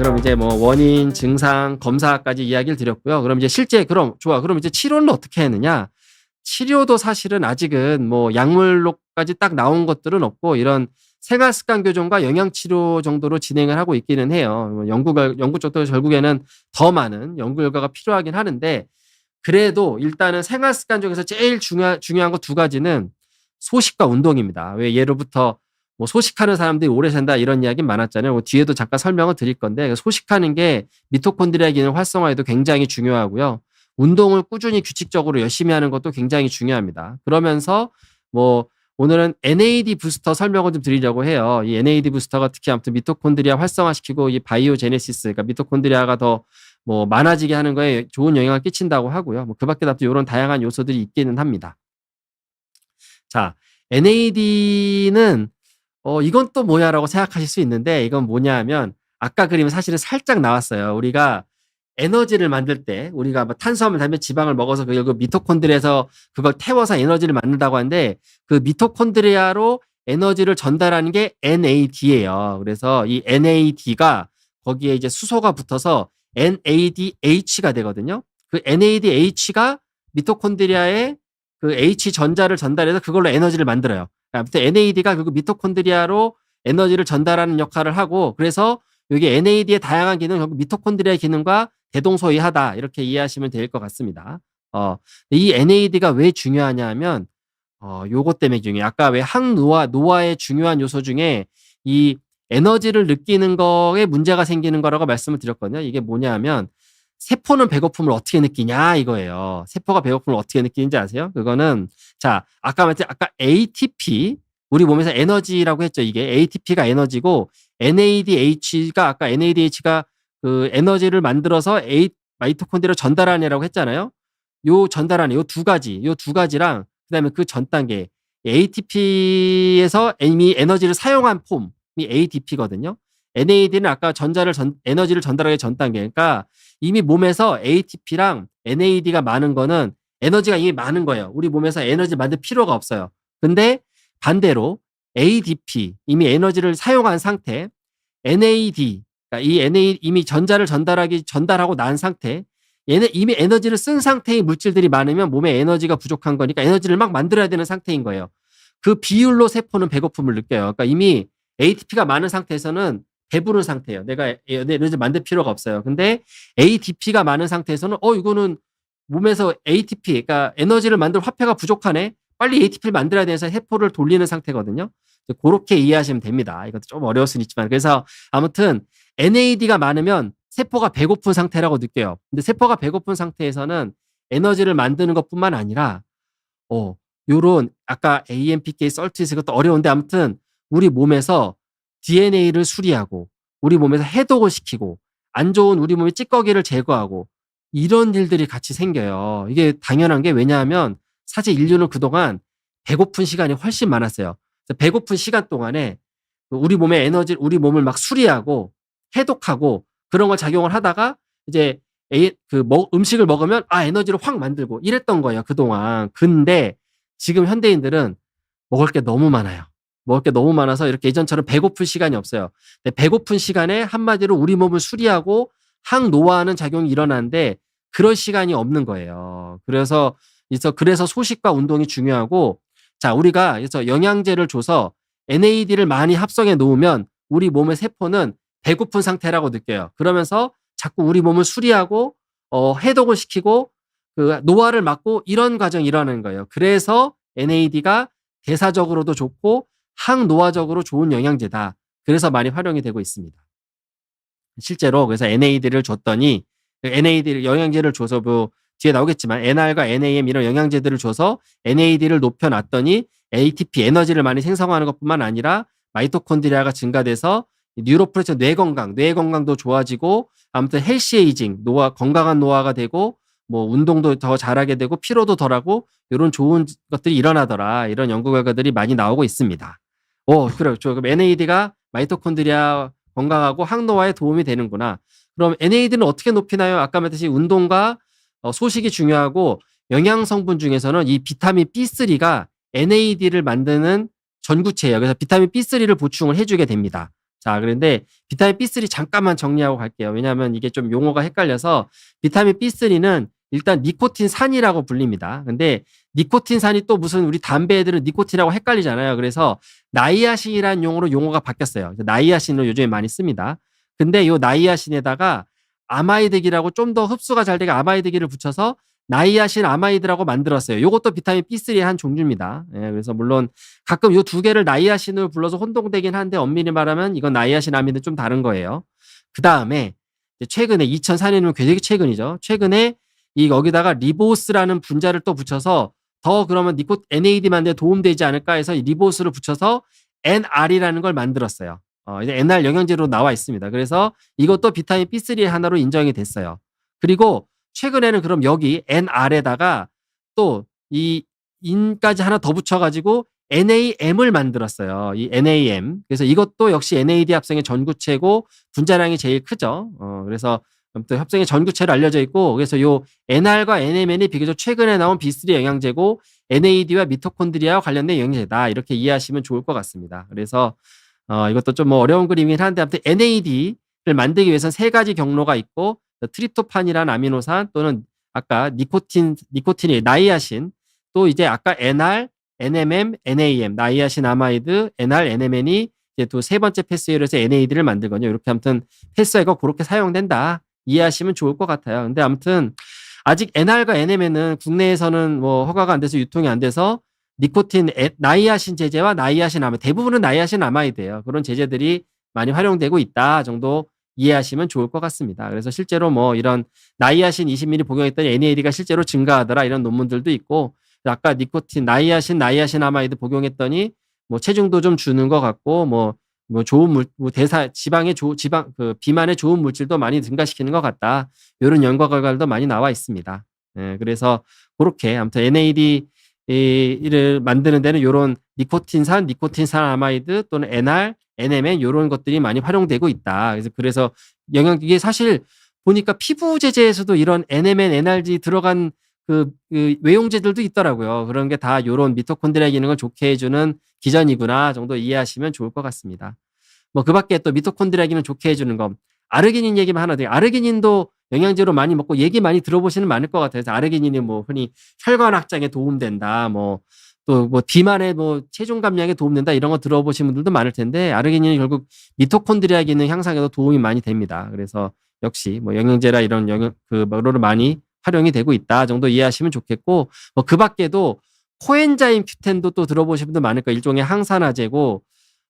그럼 이제 뭐 원인, 증상, 검사까지 이야기를 드렸고요. 그럼 이제 실제 그럼 좋아. 그럼 이제 치료는 어떻게 했느냐? 치료도 사실은 아직은 뭐 약물로까지 딱 나온 것들은 없고 이런 생활 습관 교정과 영양 치료 정도로 진행을 하고 있기는 해요. 뭐 연구 결 연구 쪽도 결국에는 더 많은 연구 결과가 필요하긴 하는데 그래도 일단은 생활 습관 중에서 제일 중요 중요한 거 두 가지는 소식과 운동입니다. 왜 예로부터 뭐 소식하는 사람들이 오래 산다 이런 이야기 많았잖아요. 뭐 뒤에도 잠깐 설명을 드릴 건데 소식하는 게 미토콘드리아 기능 활성화에도 굉장히 중요하고요. 운동을 꾸준히 규칙적으로 열심히 하는 것도 굉장히 중요합니다. 그러면서 뭐 오늘은 NAD 부스터 설명을 좀 드리려고 해요. 이 NAD 부스터가 특히 아무튼 미토콘드리아 활성화시키고 이 바이오제네시스, 그러니까 미토콘드리아가 더 뭐 많아지게 하는 거에 좋은 영향을 끼친다고 하고요. 뭐 그밖에 또 이런 다양한 요소들이 있기는 합니다. 자, NAD는 어 이건 또 뭐야라고 생각하실 수 있는데 이건 뭐냐 하면 아까 그림은 사실은 살짝 나왔어요. 우리가 에너지를 만들 때 우리가 뭐 탄수화물, 단백, 지방을 먹어서 그 결국 미토콘드리아에서 그걸 태워서 에너지를 만든다고 하는데 그 미토콘드리아로 에너지를 전달하는 게 NAD예요. 그래서 이 NAD가 거기에 이제 수소가 붙어서 NADH가 되거든요. 그 NADH가 미토콘드리아에 그 H 전자를 전달해서 그걸로 에너지를 만들어요. 아무튼 NAD가 그 미토콘드리아로 에너지를 전달하는 역할을 하고 그래서 여기 NAD의 다양한 기능 결국 미토콘드리아의 기능과 대동소이하다 이렇게 이해하시면 될 것 같습니다. 어, 이 NAD가 왜 중요하냐면 어, 요것 때문에 중요해요. 아까 왜 항노화, 노화의 중요한 요소 중에 이 에너지를 느끼는 거에 문제가 생기는 거라고 말씀을 드렸거든요. 이게 뭐냐면 세포는 배고픔을 어떻게 느끼냐 이거예요. 세포가 배고픔을 어떻게 느끼는지 아세요? 그거는 자 아까 말했 아까 ATP 우리 몸에서 에너지라고 했죠. 이게 ATP가 에너지고 NADH가 아까 NADH가 그 에너지를 만들어서 A 마이토콘드리아 전달하느라고 했잖아요. 요 전달하는 요 두 가지, 요 두 가지랑 그다음에 그 전 단계 ATP에서 이미 에너지를 사용한 폼이 ADP거든요. NAD는 아까 전자를 전, 에너지를 전달하기 전 단계. 그러니까 이미 몸에서 ATP랑 NAD가 많은 거는 에너지가 이미 많은 거예요. 우리 몸에서 에너지 만들 필요가 없어요. 근데 반대로 ADP 이미 에너지를 사용한 상태, NAD 그러니까 이 NA 이미 전자를 전달하기 전달하고 난 상태, 얘는 이미 에너지를 쓴 상태의 물질들이 많으면 몸에 에너지가 부족한 거니까 에너지를 막 만들어야 되는 상태인 거예요. 그 비율로 세포는 배고픔을 느껴요. 그러니까 이미 ATP가 많은 상태에서는 배부른 상태예요. 내가 에너지 만들 필요가 없어요. 근데 ADP가 많은 상태에서는 어 이거는 몸에서 ATP 그러니까 에너지를 만들 화폐가 부족하네. 빨리 ATP를 만들어야 돼서 세포를 돌리는 상태거든요. 그렇게 이해하시면 됩니다. 이것도 좀 어려울 수는 있지만 그래서 아무튼 NAD가 많으면 세포가 배고픈 상태라고 느껴요. 근데 세포가 배고픈 상태에서는 에너지를 만드는 것뿐만 아니라 어 요런 아까 AMPK 썰트에서 이것도 어려운데 아무튼 우리 몸에서 DNA를 수리하고 우리 몸에서 해독을 시키고 안 좋은 우리 몸의 찌꺼기를 제거하고 이런 일들이 같이 생겨요. 이게 당연한 게 왜냐하면 사실 인류는 그동안 배고픈 시간이 훨씬 많았어요. 배고픈 시간 동안에 우리 몸의 에너지, 우리 몸을 막 수리하고 해독하고 그런 걸 작용을 하다가 이제 그 음식을 먹으면 아 에너지를 확 만들고 이랬던 거예요 그 동안. 근데 지금 현대인들은 먹을 게 너무 많아요. 먹을 게 너무 많아서 이렇게 예전처럼 배고플 시간이 없어요. 배고픈 시간에 한마디로 우리 몸을 수리하고 항노화하는 작용이 일어나는데 그럴 시간이 없는 거예요. 그래서 그래서 그래서 소식과 운동이 중요하고 자 우리가 그래서 영양제를 줘서 NAD를 많이 합성해 놓으면 우리 몸의 세포는 배고픈 상태라고 느껴요. 그러면서 자꾸 우리 몸을 수리하고 어, 해독을 시키고 그 노화를 막고 이런 과정이 일어나는 거예요. 그래서 NAD가 대사적으로도 좋고 항노화적으로 좋은 영양제다. 그래서 많이 활용이 되고 있습니다. 실제로 그래서 NAD를 줬더니 NAD를 영양제를 줘서 뭐 뒤에 나오겠지만 NR과 NAM 이런 영양제들을 줘서 NAD를 높여놨더니 ATP 에너지를 많이 생성하는 것뿐만 아니라 마이토콘드리아가 증가돼서 뉴로프레션 뇌 건강, 뇌 건강도 좋아지고 아무튼 헬시 에이징, 노화 건강한 노화가 되고 뭐 운동도 더 잘하게 되고 피로도 덜하고 이런 좋은 것들이 일어나더라. 이런 연구 결과들이 많이 나오고 있습니다. 오, 그렇죠. 그럼 NAD가 마이토콘드리아 건강하고 항노화에 도움이 되는구나. 그럼 NAD는 어떻게 높이나요? 아까 말했듯이 운동과 어, 소식이 중요하고 영양 성분 중에서는 이 비타민 B3가 NAD를 만드는 전구체예요. 그래서 비타민 B3를 보충을 해주게 됩니다. 자, 그런데 비타민 B3 잠깐만 정리하고 갈게요. 왜냐하면 이게 좀 용어가 헷갈려서 비타민 B3는 일단 니코틴산이라고 불립니다. 근데 니코틴산이 또 무슨 우리 담배 애들은 니코틴하고 헷갈리잖아요. 그래서 나이아신이라는 용어로 용어가 바뀌었어요. 나이아신을 요즘에 많이 씁니다. 근데 요 나이아신에다가 아마이드기라고 좀 더 흡수가 잘 되게 아마이드기를 붙여서 나이아신 아마이드라고 만들었어요. 이것도 비타민 B3의 한 종류입니다. 예, 그래서 물론 가끔 요두 개를 나이아신을 불러서 혼동되긴 한데 엄밀히 말하면 이건 나이아신 아미드 좀 다른 거예요. 그 다음에 최근에 2004년이면 되게 최근이죠. 최근에 이 여기다가 리보스라는 분자를 또 붙여서 더 그러면 니코 NAD 만드는 데 도움되지 않을까 해서 이 리보스를 붙여서 NR이라는 걸 만들었어요. 어, 이제 NR 영양제로 나와 있습니다. 그래서 이것도 비타민 B3의 하나로 인정이 됐어요. 그리고 최근에는 그럼 여기 NR에다가 또 이 인까지 하나 더 붙여가지고 NAM을 만들었어요. 이 NAM. 그래서 이것도 역시 NAD 합성의 전구체고 분자량이 제일 크죠. 어, 그래서 아무튼 합성의 전구체로 알려져 있고 그래서 요 NR과 NMN이 비교적 최근에 나온 B3 영양제고 NAD와 미토콘드리아와 관련된 영양제다. 이렇게 이해하시면 좋을 것 같습니다. 그래서 어, 이것도 좀 뭐 어려운 그림이긴 한데 아무튼 NAD를 만들기 위해서는 세 가지 경로가 있고 트립토판이라는 아미노산 또는 아까 니코틴 니코틴이 나이아신 또 이제 아까 NR, NMM, NAM 나이아신 아마이드, NR, NMN이 이제 또 세 번째 패스웨이로 해서 NAD를 만들거든요. 이렇게 아무튼 패스웨이가 그렇게 사용된다. 이해하시면 좋을 것 같아요. 근데 아무튼 아직 NR과 NMN은 국내에서는 뭐 허가가 안 돼서 유통이 안 돼서 니코틴 에, 나이아신 제제와 나이아신 아마이드 대부분은 나이아신 아마이드예요. 그런 제제들이 많이 활용되고 있다 정도 이해하시면 좋을 것 같습니다. 그래서 실제로 뭐 이런 나이아신 20ml 복용했더니 NAD가 실제로 증가하더라 이런 논문들도 있고 아까 니코틴 나이아신 나이아신 아마이드 복용했더니 뭐 체중도 좀 주는 것 같고 뭐, 뭐 좋은 물, 뭐 대사 지방의 조, 지방 그 비만의 좋은 물질도 많이 증가시키는 것 같다. 이런 연구 결과도 많이 나와 있습니다. 예, 그래서 그렇게 아무튼 NAD 이를 만드는 데는 이런 니코틴산, 니코틴산 아마이드 또는 NR, NMN 이런 것들이 많이 활용되고 있다. 그래서 그래서 영양 이게 사실 보니까 피부 제제에서도 이런 NMN, NRG 들어간 그, 그 외용제들도 있더라고요. 그런 게 다 이런 미토콘드리아 기능을 좋게 해주는 기전이구나 정도 이해하시면 좋을 것 같습니다. 뭐 그 밖에 또 미토콘드리아 기능 좋게 해주는 거 아르기닌 얘기만 하나 더 아르기닌도 영양제로 많이 먹고 얘기 많이 들어보시는 많을 것 같아요. 그래서 아르기닌이 뭐 흔히 혈관 확장에 도움된다. 뭐 또 뭐 비만의 뭐 체중 감량에 도움된다 이런 거 들어보신 분들도 많을 텐데 아르기닌이 결국 미토콘드리아 기능 향상에도 도움이 많이 됩니다. 그래서 역시 뭐 영양제라 이런 영양 그 뭐로를 많이 활용이 되고 있다 정도 이해하시면 좋겠고 뭐 그 밖에도 코엔자임 큐텐도 또 들어보신 분들 많을 거예요. 일종의 항산화제고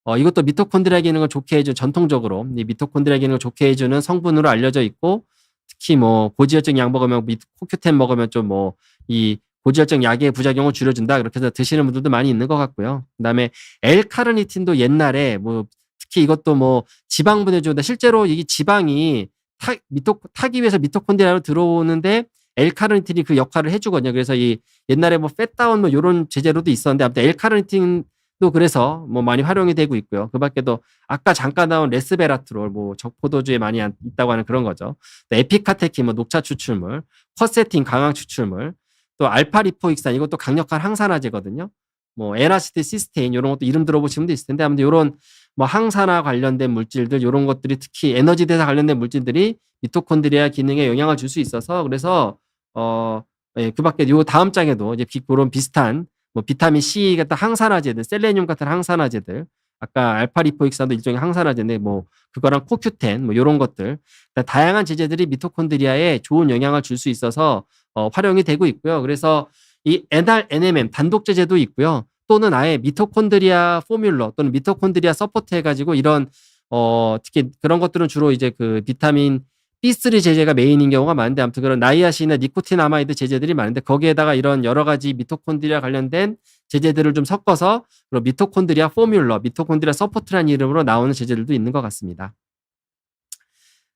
어, 이것도 미토콘드리아 기능을 좋게 해준 전통적으로 이 미토콘드리아 기능을 좋게 해주는 성분으로 알려져 있고 특히 뭐 고지혈증 약 먹으면 코큐텐 먹으면 좀 뭐 이 고지혈증 약의 부작용을 줄여준다 그렇게 해서 드시는 분들도 많이 있는 것 같고요. 그다음에 L카르니틴도 옛날에 뭐 특히 이것도 뭐 지방 분해 주는데 실제로 이 지방이 타, 미토, 타기 위해서 미토콘드리아로 들어오는데 L카르니틴이 그 역할을 해주거든요. 그래서 이 옛날에 뭐 팻다운 뭐 이런 제재로도 있었는데 아무튼 L카르니틴 또 그래서 뭐 많이 활용이 되고 있고요. 그 밖에도 아까 잠깐 나온 레스베라트롤 뭐 적포도주에 많이 있다고 하는 그런 거죠. 또 에피카테킨 뭐 녹차 추출물, 퍼세틴 강황 추출물, 또 알파리포익산 이것도 강력한 항산화제거든요. 뭐 에나시티 시스테인 이런 것도 이름 들어보시면 도 있을 텐데 아무튼 이런 뭐 항산화 관련된 물질들 이런 것들이 특히 에너지 대사 관련된 물질들이 미토콘드리아 기능에 영향을 줄 수 있어서 그래서 어 예, 그 밖에 요 다음 장에도 이제 그런 비슷한 뭐 비타민 C 같은 항산화제들, 셀레늄 같은 항산화제들, 아까 알파리포익산도 일종의 항산화제인데 뭐 그거랑 코큐텐 뭐 이런 것들 다양한 제제들이 미토콘드리아에 좋은 영향을 줄 수 있어서 어, 활용이 되고 있고요. 그래서 이 NR, NMM 단독 제제도 있고요. 또는 아예 미토콘드리아 포뮬러 또는 미토콘드리아 서포트 해가지고 이런 어 특히 그런 것들은 주로 이제 그 비타민 B3 제제가 메인인 경우가 많은데 아무튼 그런 나이아신이나 니코틴아마이드 제제들이 많은데 거기에다가 이런 여러 가지 미토콘드리아 관련된 제제들을 좀 섞어서 그리고 미토콘드리아 포뮬러, 미토콘드리아 서포트라는 이름으로 나오는 제제들도 있는 것 같습니다.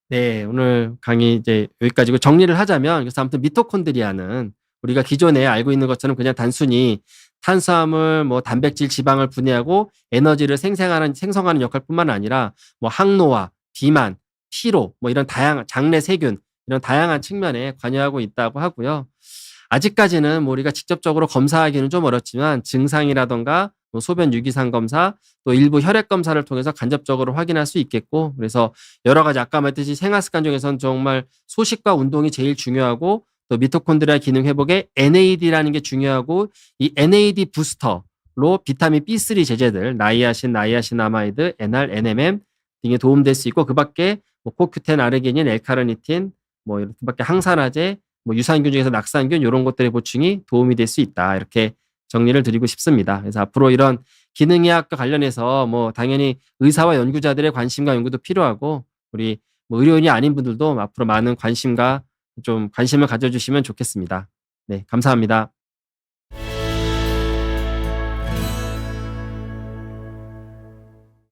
네, 오늘 강의 이제 여기까지고 정리를 하자면 그래서 아무튼 미토콘드리아는 우리가 기존에 알고 있는 것처럼 그냥 단순히 탄수화물, 뭐 단백질, 지방을 분해하고 에너지를 생성하는 생성하는 역할뿐만 아니라 뭐 항노화, 비만, 피로, 뭐 이런 다양한 장내 세균 이런 다양한 측면에 관여하고 있다고 하고요. 아직까지는 뭐 우리가 직접적으로 검사하기는 좀 어렵지만 증상이라던가 뭐 소변 유기산 검사, 또 일부 혈액 검사를 통해서 간접적으로 확인할 수 있겠고, 그래서 여러 가지 아까 말했듯이 생활 습관 중에서는 정말 소식과 운동이 제일 중요하고, 또 미토콘드리아 기능 회복에 NAD라는 게 중요하고, 이 NAD 부스터로 비타민 B3 제제들, 나이아신, 나이아신 아마이드, NR, NMM 등에 도움될 수 있고, 그 밖에 뭐 코큐텐, 아르기닌, 엘카르니틴, 뭐 이렇게 밖에 항산화제, 뭐 유산균 중에서 낙산균 이런 것들의 보충이 도움이 될 수 있다. 이렇게 정리를 드리고 싶습니다. 그래서 앞으로 이런 기능의학과 관련해서 뭐 당연히 의사와 연구자들의 관심과 연구도 필요하고 우리 뭐 의료인이 아닌 분들도 앞으로 많은 관심과 좀 관심을 가져주시면 좋겠습니다. 네, 감사합니다.